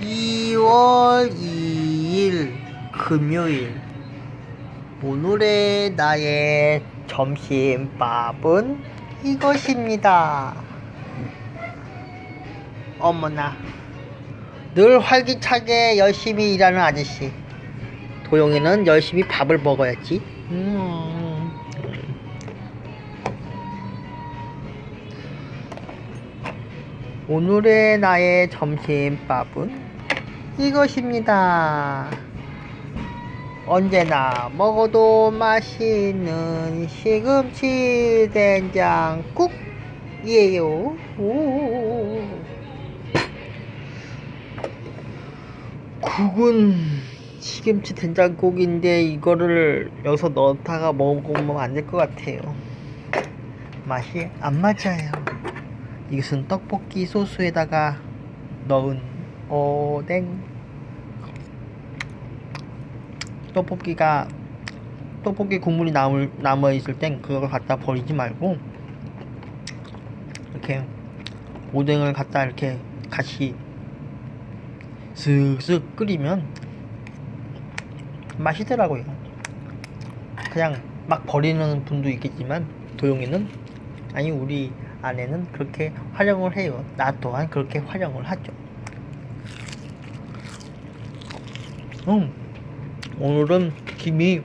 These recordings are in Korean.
2월 2일 금요일 오늘의 나의 점심밥은 이것입니다. 어머나 늘 활기차게 열심히 일하는 아저씨 도영이는 열심히 밥을 먹어야지. 음. 오늘의 나의 점심밥은 이것입니다. 언제나 먹어도 맛있는 시금치 된장국이에요. 오. 국은 시금치 된장국인데 이거를 여기서 넣다가 먹으면 안 될 것 같아요. 맛이 안 맞아요. 이것은 떡볶이 소스에다가 넣은 오뎅 떡볶이가 떡볶이 국물이 남을, 남아 있을 땐 그걸 갖다 버리지 말고 이렇게 오뎅을 갖다 이렇게 같이 슥슥 끓이면 맛있더라고요. 그냥 막 버리는 분도 있겠지만 도용이는 아니 우리 아내는 그렇게 활용을 해요. 나 또한 그렇게 활용을 하죠. 음, 오늘은 김이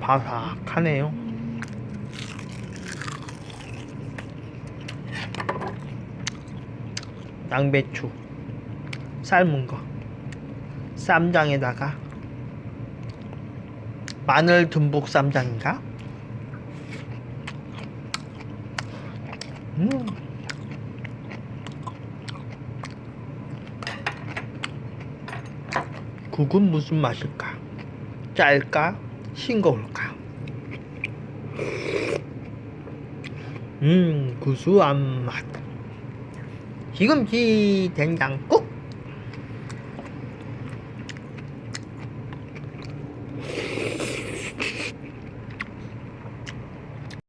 바삭하네요. 양배추 삶은 거 쌈장에다가 마늘 듬뿍 쌈장인가? 음. 국은 무슨 맛일까? 짤까? 싱거울까? 음, 구수한 맛. 시금치 된장국.